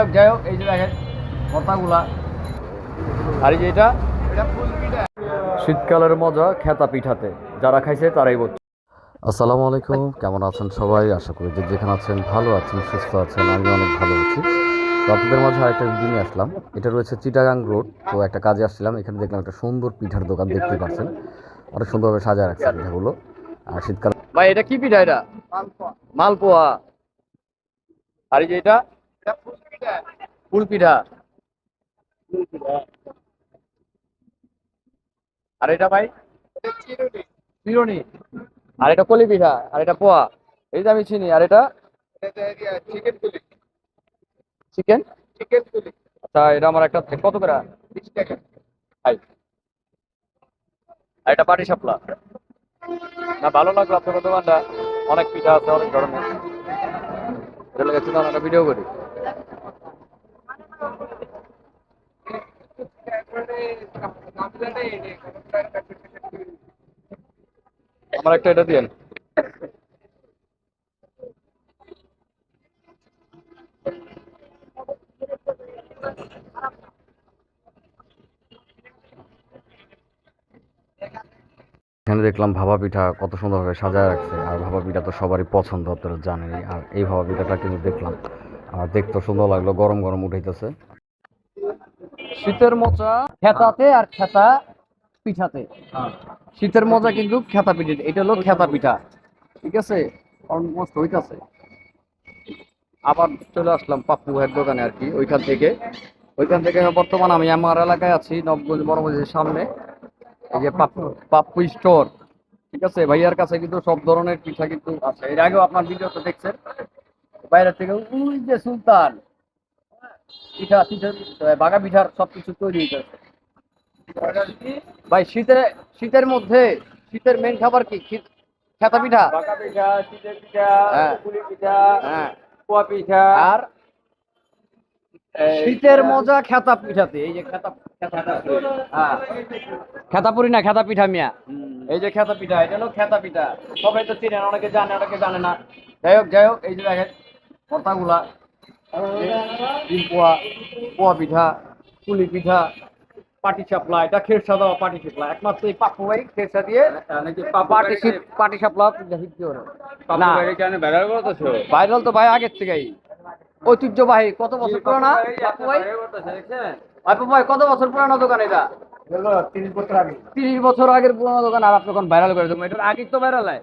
হোক যাই হোক এই যে দেখেন কথাগুলা আর এই যে এটা? শীতকালের মজা খেতা পিঠাতে। যারা খাইছে তারাই বলছে। আসসালামু আলাইকুম কেমন আছেন সবাই? আশা করি যে যেখানে আছেন ভালো আছেন সুস্থ আছেন আমি অনেক ভালো আছি। তো আপনাদের মাঝে আরেকটা ভিডিও নিয়ে আসলাম। এটা রয়েছে চিটাগাং রোড। তো একটা কাজে আসছিলাম এখানে দেখলাম একটা সুন্দর পিঠার দোকান দেখতে পাচ্ছেন। অনেক সুন্দরভাবে সাজায় রাখছে পিঠাগুলো। আর শীতকাল ভাই এটা কি পিঠা এটা? মালপোয়া। আর এই যে এটা? ফুল পিঠা। আর এটা ভাই? চিরুনি। আর এটা কলি পিঠা, আর এটা পোয়া। এই যে আমি চিনি, আর এটা? চিকেন পুলি চিকেন আচ্ছা এটা আমার একটা কত করে? আর এটা পাটি সাপলা না, ভালো লাগল আপনার দোকানটা। অনেক পিঠা আছে, অনেক ধরনের। ভিডিও করি। আমার একটা এটা দিয়েন। এখানে দেখলাম ভাপা পিঠা কত সুন্দরভাবে সাজায় রাখছে আর ভাপা পিঠা তো সবারই পছন্দ আপনারা জানেনই। আর এই ভাপা পিঠাটা কিন্তু দেখলাম আর দেখতে সুন্দর লাগল গরম গরম উঠাইতেছে। শীতের মজা খেতাতে আর খেতা পিঠাতে। শীতের মজা কিন্তু খেতা পিঠা এটা হলো খেতা পিঠা ঠিক আছে? অলমোস্ট হইতাছে। আবার চলে আসলাম পাপ্পু ভাইয়ের দোকানে আর কি ওইখান থেকে। ওইখান থেকে বর্তমান আমি আমার এলাকায় আছি নবগঞ্জ বড়গঞ্জের সামনে। এই যে পাপ্পু পাপ্পু স্টোর ঠিক আছে? ভাইয়ার কাছে কিন্তু সব ধরনের পিঠা কিন্তু আছে। এর আগেও আপনার ভিডিওতে দেখছেন বাইরের থেকে ওই যে সুলতান পিঠা পিঠা বাঘা পিঠার সব কিছু তৈরি হয়েছে ভাই শীতের শীতের মধ্যে শীতের মেন খাবার কি? খেতা পিঠা? পিঠা হ্যাঁ। পুলি পিঠা হ্যাঁ। পিঠা। আর? শীতের মজা খেতা পিঠাতে এই যে খেতা হ্যাঁ। খেতাপুরি না খেতা পিঠা মিয়া। এই যে খেতা পিঠা এটা হলো খেতা পিঠা। সবাই তো চিনেন অনেকে জানে অনেকে জানে না। যাই হোক যাই হোক এই যে দেখেন কথাগুলা পোয়া পোয়া পিঠা পুলি পিঠা পাটি চাপলা এটা খেরসা দেওয়া পাটি চাপলা একমাত্র এই ভাই খেরসা দিয়ে নাকি পাটি পাটি চাপলা হিট দিয়ে না। কেন বেড়ার করতেছো? ভাইরাল তো ভাই আগের থেকেই। ঐতিহ্যবাহী কত বছর পুরানা? ভাই ভাই? কত বছর পুরানো দোকান এটা? তিরিশ বছর আগে। তিরিশ বছর আগের পুরানো দোকান আর আপনি এখন ভাইরাল করে দেবো এটার আগে তো ভাইরাল হয়।